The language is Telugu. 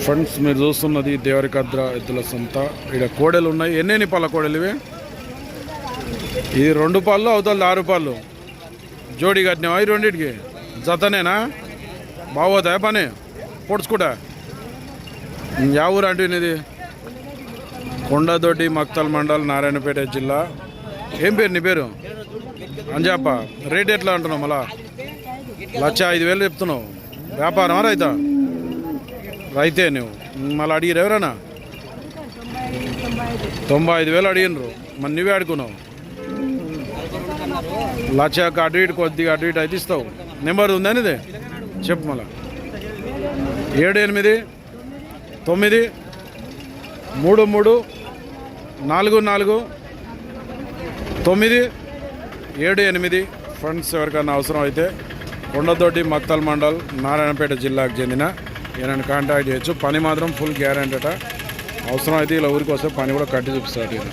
ఫ్రెండ్స్ మీరు చూస్తున్నది దేవరికద్ర ఎద్దుల సొంత. ఇక్కడ కోడెలు ఉన్నాయి. ఎన్నెన్ని పాల కోడెలు ఇవి? ఇది రెండు పళ్ళు అవుతుంది ఆరు పాళ్ళు జోడి కట్టినావా? ఈ రెండింటికి? జతనేనా? బాగోదా పని? పొడుచుకుంటా. యా ఊరు అంటే ఇది? కొండదొడ్డి మక్తల్ మండల్ నారాయణపేట జిల్లా. ఏం పేరు నీ పేరు? అంజాప. రేట్ ఎట్లా అంటున్నావు మళ్ళా? లక్ష ఐదు వేలు చెప్తున్నావు. వ్యాపారం రైతా? రైతే నువ్వు మళ్ళీ అడిగిరు ఎవరైనా తొంభై ఐదు వేలు అడిగినరు మరి నువ్వే అడుగున్నావు. లక్షకు అటు ఇటు కొద్దిగా అటు ఇటు అయితే ఇస్తావు. నెంబర్ ఉందని ఇది చెప్పు మళ్ళా. ఏడు ఎనిమిది తొమ్మిది మూడు మూడు నాలుగు నాలుగు తొమ్మిది ఏడు ఎనిమిది. ఫ్రెండ్స్ ఎవరికైనా అవసరం అయితే కొండతోటి మత్తల్ మండల్ నారాయణపేట జిల్లాకు చెందిన ఈయనని కాంటాక్ట్ చేయొచ్చు. పని మాత్రం ఫుల్ గ్యారెంటీ అవసరం అయితే ఇలా ఊరికి వస్తే పని కూడా కట్టి చూపిస్తారు. ఈయన